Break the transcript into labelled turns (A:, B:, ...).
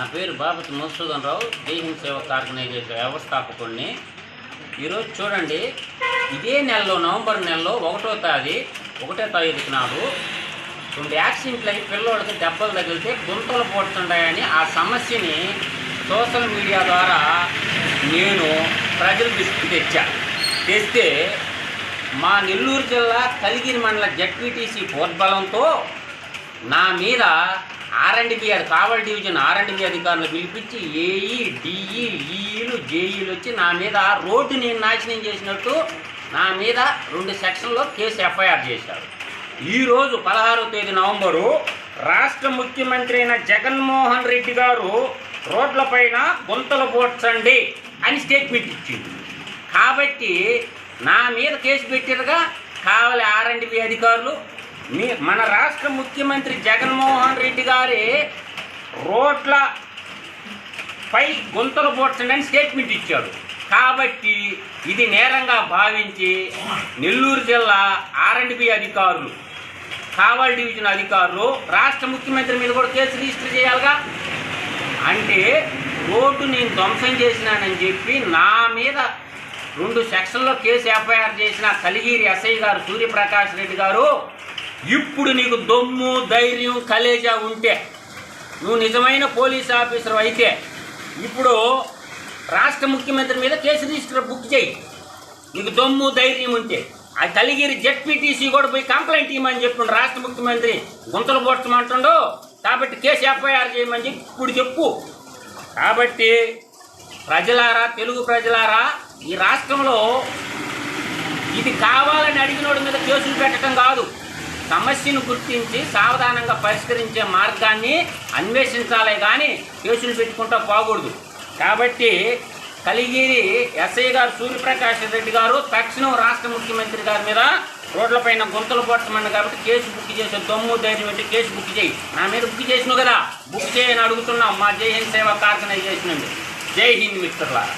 A: నా పేరు బాపతి మధుసూదన్ రావు జైహింద్ సేవక్ ఆర్గనైజేషన్ వ్యవస్థాపకుడిని. ఈరోజు చూడండి ఇదే నెలలో నవంబర్ నెలలో ఒకటో తేదీ ఒకటో తారీఖు నాడు రెండు యాక్సిడెంట్లు అయి పిల్లోడికి దెబ్బలు తగిలితే గుంతలు పోతుంటాయని ఆ సమస్యని సోషల్ మీడియా ద్వారా నేను ప్రజల దృష్టికి తెచ్చా. తెస్తే మా నెల్లూరు జిల్లా కలిగిరి మండల జడ్పీటీసీ పోర్బలంతో నా మీద ఆర్ఎండ్బి అది కావల్ డివిజన్ ఆర్ఎండ్బి అధికారులు పిలిపించి ఏఈ డిఈ ఈఈలు జేఈలు వచ్చి నా మీద రోడ్డు నేను నాశనం చేసినట్టు నా మీద రెండు సెక్షన్లో కేసు ఎఫ్ఐఆర్ చేశారు. ఈరోజు పదహారవ తేదీ నవంబరు రాష్ట్ర ముఖ్యమంత్రి అయిన జగన్మోహన్ రెడ్డి గారు రోడ్లపైన గుంతలు పోడ్చండి అని స్టేట్మెంట్ ఇచ్చింది కాబట్టి నా మీద కేసు పెట్టారుగా కావాలి ఆర్ఎండ్బి అధికారులు మీ మన రాష్ట్ర ముఖ్యమంత్రి జగన్మోహన్ రెడ్డి గారి రోడ్ల పై గుంతలు పోడ్చండి స్టేట్మెంట్ ఇచ్చాడు. కాబట్టి ఇది నేరంగా భావించి నెల్లూరు జిల్లా ఆర్ఎండ్బి అధికారులు కావల్ డివిజన్ అధికారులు రాష్ట్ర ముఖ్యమంత్రి మీద కూడా కేసు రిజిస్టర్ చేయాలిగా? అంటే రోడ్డు నేను ధ్వంసం చేసినానని చెప్పి నా మీద రెండు సెక్షన్లో కేసు ఎఫ్ఐఆర్ చేసిన కలిగిరి ఎస్ఐ గారు సూర్యప్రకాష్ రెడ్డి గారు ఇప్పుడు నీకు దొమ్ము ధైర్యం కలేజా ఉంటే నువ్వు నిజమైన పోలీస్ ఆఫీసర్ అయితే ఇప్పుడు రాష్ట్ర ముఖ్యమంత్రి మీద కేసు రిజిస్టర్ బుక్ చేయి. నీకు దొమ్ము ధైర్యం ఉంటే. ఆ కలిగిరి జెడ్పీటీసీ కూడా పోయి కంప్లైంట్ ఇవ్వమని చెప్పిండు రాష్ట్ర ముఖ్యమంత్రి. గుంతలు పోడ్చమంటుండు కాబట్టి కేసు ఎఫ్ఐఆర్ చేయమని చెప్పి ఇప్పుడు చెప్పు. కాబట్టి ప్రజలారా తెలుగు ప్రజలారా ఈ రాష్ట్రంలో ఇది కావాలని అడిగినోడి మీద కేసులు పెట్టడం కాదు. సమస్యను గుర్తించి సావధానంగా పరిష్కరించే మార్గాన్ని అన్వేషించాలే కానీ కేసులు పెట్టుకుంటా పోకూడదు. కాబట్టి కలిగిరి ఎస్ఐ గారు సూర్యప్రకాష్ రెడ్డి గారు తక్షణం రాష్ట్ర ముఖ్యమంత్రి గారి మీద రోడ్లపైన గుంతలు పట్టమని కాబట్టి కేసు బుక్ చేసే దమ్ము ధైర్యం పెట్టి కేసు బుక్ చేయి. నా మీద బుక్ చేసినావు కదా బుక్ చేయని అడుగుతున్నాం మా జై హింద్ సేవా ఆర్గనైజేషన్ చేసినండి జై హింద్ మిత్రులారా.